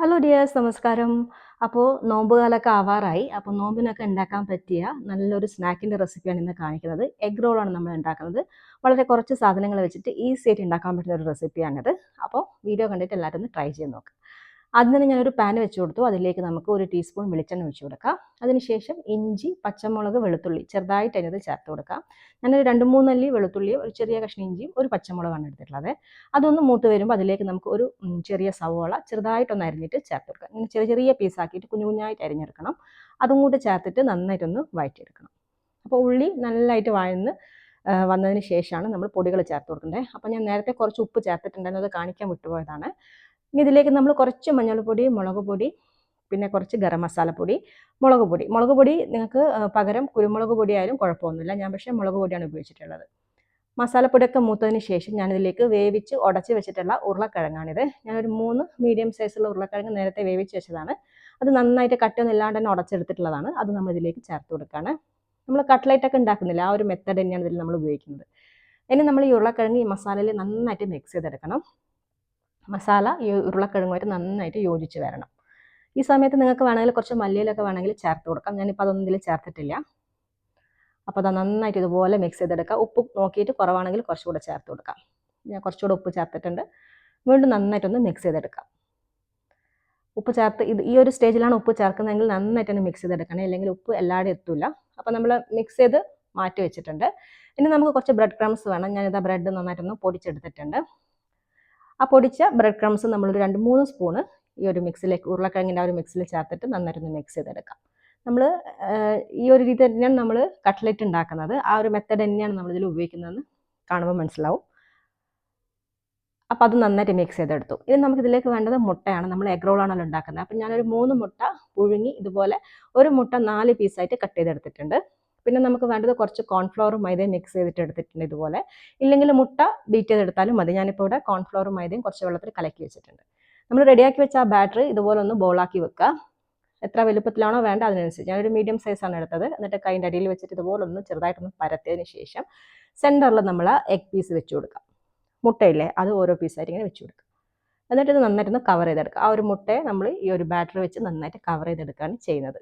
Hello dears നമസ്കാരം. അപ്പോൾ നോമ്പുകാലൊക്കെ ആവാറായി. അപ്പോൾ നോമ്പിനൊക്കെ ഉണ്ടാക്കാൻ പറ്റിയ നല്ലൊരു സ്നാക്കിന്റെ റെസിപ്പിയാണ് ഇന്ന് കാണിക്കുന്നത്. എഗ് റോളാണ് നമ്മൾ ഉണ്ടാക്കുന്നത്. വളരെ കുറച്ച് സാധനങ്ങൾ വെച്ചിട്ട് ഈസി ആയിട്ട് ഉണ്ടാക്കാൻ പറ്റുന്ന ഒരു റെസിപ്പിയാണിത്. അപ്പോൾ വീഡിയോ കണ്ടിട്ട് എല്ലാവരും ഒന്ന് ട്രൈ ചെയ്ത് നോക്കുക ആദ്യം തന്നെ ഞാനൊരു പാൻ വെച്ച് കൊടുത്തു. അതിലേക്ക് നമുക്ക് ഒരു ടീസ്പൂൺ വെളിച്ചെണ്ണ ഒഴിച്ചു കൊടുക്കാം. അതിനുശേഷം ഇഞ്ചി പച്ചമുളക് വെളുത്തുള്ളി ചെറുതായിട്ട് അതിനകത്ത് ചേർത്ത് കൊടുക്കാം. ഞാനൊരു രണ്ട് മൂന്നല്ലി വെളുത്തുള്ളിയും ഒരു ചെറിയ കഷ്ണം ഇഞ്ചിയും ഒരു പച്ചമുളകാണ് എടുത്തിട്ടുള്ളത്. അതൊന്ന് മൂത്ത് വരുമ്പോൾ അതിലേക്ക് നമുക്ക് ഒരു ചെറിയ സവോള ചെറുതായിട്ടൊന്ന് അരിഞ്ഞിട്ട് ചേർത്ത് കൊടുക്കാം. ഇങ്ങനെ ചെറിയ ചെറിയ പീസാക്കിയിട്ട് കുഞ്ഞു കുഞ്ഞായിട്ട് അരിഞ്ഞെടുക്കണം. അതും കൂടി ചേർത്തിട്ട് നന്നായിട്ടൊന്ന് വഴറ്റിയെടുക്കണം. അപ്പോൾ ഉള്ളി നല്ലതായിട്ട് വഴന്ന് വന്നതിന് ശേഷമാണ് നമ്മൾ പൊടികൾ ചേർത്ത് കൊടുക്കേണ്ടത് അപ്പോൾ ഞാൻ നേരത്തെ കുറച്ച് ഉപ്പ് ചേർത്തിട്ടുണ്ടായിരുന്നു. അത് കാണിക്കാൻ വിട്ടുപോയതാണ്. ഇനി ഇതിലേക്ക് നമ്മൾ കുറച്ച് മഞ്ഞൾപ്പൊടി മുളക് പൊടി പിന്നെ കുറച്ച് ഗരം മസാലപ്പൊടി മുളക് പൊടി മുളക് പൊടി നിങ്ങൾക്ക് പകരം കുരുമുളക് പൊടി ആയാലും കുഴപ്പമൊന്നുമില്ല. ഞാൻ പക്ഷേ മുളക് പൊടിയാണ് ഉപയോഗിച്ചിട്ടുള്ളത്. മസാലപ്പൊടിയൊക്കെ മൂത്തതിന് ശേഷം ഞാനിതിലേക്ക് വേവിച്ച് ഉടച്ച് വെച്ചിട്ടുള്ള ഉരുളക്കിഴങ്ങാണിത്. ഞാനൊരു മൂന്ന് മീഡിയം സൈസുള്ള ഉരുളക്കിഴങ്ങ് നേരത്തെ വേവിച്ച് വെച്ചതാണ്. അത് നന്നായിട്ട് കട്ടൊന്നും ഇല്ലാണ്ട് തന്നെ ഉടച്ചെടുത്തിട്ടുള്ളതാണ്. അത് നമ്മൾ ഇതിലേക്ക് ചേർത്ത് കൊടുക്കുകയാണ്. നമ്മൾ കട്ട്ലൈറ്റൊക്കെ ഉണ്ടാക്കുന്നില്ല? ആ ഒരു മെത്തേഡ് തന്നെയാണ് ഇതിൽ നമ്മൾ ഉപയോഗിക്കുന്നത്. ഇനി നമ്മൾ ഈ ഉരുളക്കിഴങ്ങ് ഈ മസാലയിൽ നന്നായിട്ട് മിക്സ് ചെയ്തെടുക്കണം. മസാല ഈ ഉരുളക്കിഴങ്ങുമായിട്ട് നന്നായിട്ട് യോജിച്ച് വരണം. ഈ സമയത്ത് നിങ്ങൾക്ക് വേണമെങ്കിൽ കുറച്ച് മല്ലിയിലൊക്കെ വേണമെങ്കിൽ ചേർത്ത് കൊടുക്കാം. ഞാനിപ്പോൾ അതൊന്നും ഇതിൽ ചേർത്തിട്ടില്ല. അപ്പോൾ അത് നന്നായിട്ട് ഇതുപോലെ മിക്സ് ചെയ്തെടുക്കുക. ഉപ്പ് നോക്കിയിട്ട് കുറവാണെങ്കിൽ കുറച്ചുകൂടെ ചേർത്ത് കൊടുക്കാം. ഞാൻ കുറച്ചുകൂടെ ഉപ്പ് ചേർത്തിട്ടുണ്ട്. വീണ്ടും നന്നായിട്ടൊന്ന് മിക്സ് ചെയ്തെടുക്കാം. ഉപ്പ് ചേർത്ത് ഇത് ഈ ഒരു സ്റ്റേജിലാണ് ഉപ്പ് ചേർക്കുന്നതെങ്കിൽ നന്നായിട്ട് തന്നെ മിക്സ് ചെയ്തെടുക്കണം. അല്ലെങ്കിൽ ഉപ്പ് എല്ലാവരും എത്തില്ല അപ്പോൾ നമ്മൾ മിക്സ് ചെയ്ത് മാറ്റി വെച്ചിട്ടുണ്ട്. ഇനി നമുക്ക് കുറച്ച് ബ്രെഡ് ക്രംസ് വേണം. ഞാനിതാ ബ്രെഡ് നന്നായിട്ടൊന്ന് പൊടിച്ചെടുത്തിട്ടുണ്ട്. ആ പൊടിച്ച ബ്രെഡ് ക്രംസ് നമ്മളൊരു രണ്ട് മൂന്ന് സ്പൂണ് ഈ ഒരു മിക്സിലേക്ക് ഉരുളക്കിഴങ്ങിന്റെ ആ ഒരു മിക്സിൽ ചേർത്തിട്ട് നന്നായിട്ടൊന്ന് മിക്സ് ചെയ്തെടുക്കാം. നമ്മൾ ഈ ഒരു രീതി തന്നെയാണ് നമ്മൾ കട്ട്ലറ്റ് ഉണ്ടാക്കുന്നത്. ആ ഒരു മെത്തഡ് തന്നെയാണ് നമ്മളിതിൽ ഉപയോഗിക്കുന്നതെന്ന് കാണുമ്പോൾ മനസ്സിലാവും. അപ്പം അത് നന്നായിട്ട് മിക്സ് ചെയ്തെടുത്തു. ഇനി നമുക്ക് ഇതിലേക്ക് വേണ്ടത് മുട്ടയാണ്. നമ്മൾ എഗ് റോളാണല്ലോ ഉണ്ടാക്കുന്നത്. അപ്പം ഞാനൊരു മൂന്ന് മുട്ട പുഴുങ്ങി ഇതുപോലെ ഒരു മുട്ട നാല് പീസായിട്ട് കട്ട് ചെയ്തെടുത്തിട്ടുണ്ട്. പിന്നെ നമുക്ക് വേണ്ടത് കുറച്ച് കോൺഫ്ലവറും മൈദയും മിക്സ് ചെയ്തിട്ട് എടുത്തിട്ടുണ്ട് ഇതുപോലെ. ഇല്ലെങ്കിൽ മുട്ട ബീറ്റ് ചെയ്തെടുത്താലും മതി. ഞാനിപ്പോൾ ഇവിടെ കോൺഫ്ലവറും മൈദയും കുറച്ച് വെള്ളത്തിൽ കലക്കി വെച്ചിട്ടുണ്ട്. നമ്മൾ റെഡിയാക്കി വെച്ച ആ ബാറ്ററി ഇതുപോലെ ഒന്ന് ബോളാക്കി വെക്കുക എത്ര വലുപ്പത്തിലാണോ വേണ്ട അതിനനുസരിച്ച്. ഞാനൊരു മീഡിയം സൈസാണ് എടുത്തത്. എന്നിട്ട് കൈന്റെ അടിയിൽ വെച്ചിട്ട് ഇതുപോലെ ഒന്ന് ചെറുതായിട്ടൊന്ന് പരത്തിയതിന് ശേഷം സെന്ററിൽ നമ്മൾ എഗ് പീസ് വെച്ച് കൊടുക്കാം. മുട്ടയില്ലേ അത് ഓരോ പീസായിട്ട് ഇങ്ങനെ വെച്ച് കൊടുക്കുക എന്നിട്ട് ഇത് നന്നായിട്ടൊന്ന് കവർ ചെയ്തെടുക്കുക ആ ഒരു മുട്ടയെ നമ്മൾ ഈ ഒരു ബാറ്ററി വെച്ച് നന്നായിട്ട് കവർ ചെയ്തെടുക്കുകയാണ് ചെയ്യുന്നത്.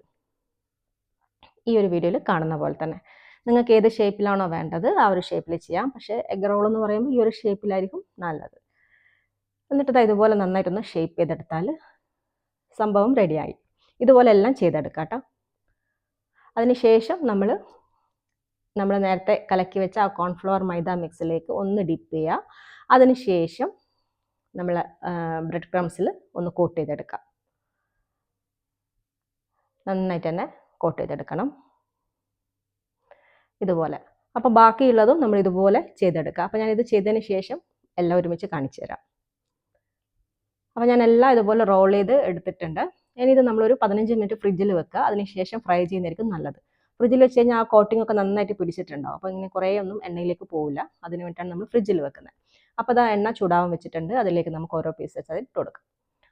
ഈ ഒരു വീഡിയോയിൽ കാണുന്ന പോലെ തന്നെ. നിങ്ങൾക്ക് ഏത് ഷേപ്പിലാണോ വേണ്ടത് ആ ഒരു ഷേപ്പിൽ ചെയ്യാം. പക്ഷേ എഗ് റോൾ എന്ന് പറയുമ്പോൾ ഈ ഒരു ഷേപ്പിലായിരിക്കും നല്ലത്. എന്നിട്ട് ഇതുപോലെ നന്നായിട്ടൊന്ന് ഷേപ്പ് ചെയ്തെടുത്താൽ സംഭവം റെഡിയായി ഇതുപോലെ എല്ലാം ചെയ്തെടുക്കാം കേട്ടോ. അതിനുശേഷം നമ്മൾ നമ്മൾ നേരത്തെ കലക്കി വെച്ച ആ കോൺഫ്ലവർ മൈദ മിക്സിലേക്ക് ഒന്ന് ഡിപ്പ് ചെയ്യുക അതിനുശേഷം നമ്മൾ ബ്രെഡ് ക്രംസിൽ ഒന്ന് കോട്ട് ചെയ്തെടുക്കാം. നന്നായിട്ട് തന്നെ കോട്ട് ചെയ്തെടുക്കണം. ഇതുപോലെ. അപ്പോൾ ബാക്കിയുള്ളതും നമ്മൾ ഇതുപോലെ ചെയ്തെടുക്കുക. അപ്പോൾ ഞാൻ ഇത് ചെയ്തതിന് ശേഷം എല്ലാം ഒരുമിച്ച് കാണിച്ചു തരാം. അപ്പോൾ ഞാൻ എല്ലാം ഇതുപോലെ റോൾ ചെയ്ത് എടുത്തിട്ടുണ്ട്. ഇനി ഇത് നമ്മളൊരു പതിനഞ്ച് മിനിറ്റ് ഫ്രിഡ്ജിൽ വെക്കുക. അതിനുശേഷം ഫ്രൈ ചെയ്യുന്നതായിരിക്കും നല്ലത്. ഫ്രിഡ്ജിൽ വെച്ച് കഴിഞ്ഞാൽ ആ കോട്ടിംഗ് ഒക്കെ നന്നായിട്ട് പിടിച്ചിട്ടുണ്ടാവും. അപ്പോൾ ഇങ്ങനെ കുറേ ഒന്നും എണ്ണയിലേക്ക് പോവില്ല. അതിന് വേണ്ടിയിട്ടാണ് നമ്മൾ ഫ്രിഡ്ജിൽ വെക്കുന്നത്. അപ്പോൾ അത് എണ്ണ ചൂടാവാൻ വെച്ചിട്ടുണ്ട്. അതിലേക്ക് നമുക്ക് ഓരോ പീസസ് അതിൽ കൊടുക്കാം.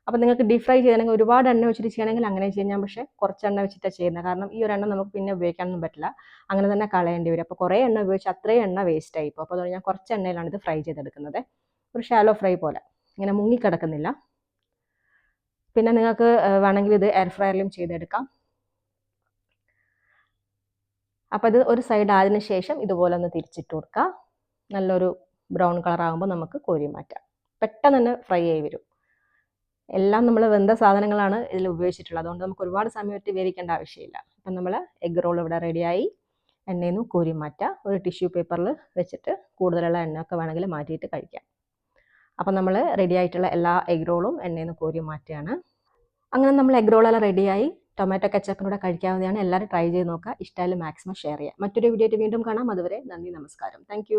അപ്പോൾ നിങ്ങൾക്ക് ഡീപ് ഫ്രൈ ചെയ്യണമെങ്കിൽ ഒരുപാട് എണ്ണ വെച്ചിട്ട് ചെയ്യണമെങ്കിൽ അങ്ങനെ ചെയ്യാം. പക്ഷേ കുറച്ച് എണ്ണ വെച്ചിട്ടാണ് ചെയ്യുന്നത് കാരണം ഈ ഒരു എണ്ണ നമുക്ക് പിന്നെ ഉപയോഗിക്കാനൊന്നും പറ്റില്ല. അങ്ങനെ തന്നെ കളയേണ്ടി വരും. അപ്പോൾ കുറേ എണ്ണ ഉപയോഗിച്ച് അത്രയും എണ്ണ വേസ്റ്റ് ആയി അപ്പോൾ അതുകൊണ്ട് ഞാൻ കുറച്ച് എണ്ണയിലാണ് ഇത് ഫ്രൈ ചെയ്തെടുക്കുന്നത്. ഒരു ഷാലോ ഫ്രൈ പോലെ. ഇങ്ങനെ മുങ്ങിക്കിടക്കുന്നില്ല. പിന്നെ നിങ്ങൾക്ക് വേണമെങ്കിൽ ഇത് എയർ ഫ്രയറിലും ചെയ്തെടുക്കാം. അപ്പോൾ ഇത് ഒരു സൈഡ് ആയതിനു ശേഷം ഇതുപോലെ ഒന്ന് തിരിച്ചിട്ട് കൊടുക്കുക നല്ലൊരു ബ്രൗൺ കളർ ആകുമ്പോൾ നമുക്ക് കോരി മാറ്റാം. പെട്ടെന്ന് തന്നെ ഫ്രൈ ആയി വരും. എല്ലാം നമ്മൾ വെന്ത സാധനങ്ങളാണ് ഇതിൽ ഉപയോഗിച്ചിട്ടുള്ളത്. അതുകൊണ്ട് നമുക്ക് ഒരുപാട് സമയം ഇട്ട് വേവിക്കേണ്ട ആവശ്യമില്ല. അപ്പം നമ്മൾ എഗ് റോൾ ഇവിടെ റെഡിയായി എണ്ണയിൽ നിന്ന് കോരി മാറ്റുക ഒരു ടിഷ്യൂ പേപ്പറിൽ വെച്ചിട്ട് കൂടുതലുള്ള എണ്ണയൊക്കെ വേണമെങ്കിൽ മാറ്റിയിട്ട് കഴിക്കാം. അപ്പം നമ്മൾ റെഡി ആയിട്ടുള്ള എല്ലാ എഗ് റോളും എണ്ണയിൽ നിന്ന് കോരി മാറ്റുകയാണ് അങ്ങനെ നമ്മൾ എഗ് റോളെല്ലാം റെഡിയായി ടൊമാറ്റോ കച്ചപ്പിനൂടെ കഴിക്കാവുന്നതാണ്. എല്ലാവരും ട്രൈ ചെയ്ത് നോക്കുക. ഇഷ്ടമായാലും മാക്സിമം ഷെയർ ചെയ്യുക. മറ്റൊരു വീഡിയോ വീണ്ടും കാണാം. അതുവരെ നന്ദി നമസ്കാരം. താങ്ക്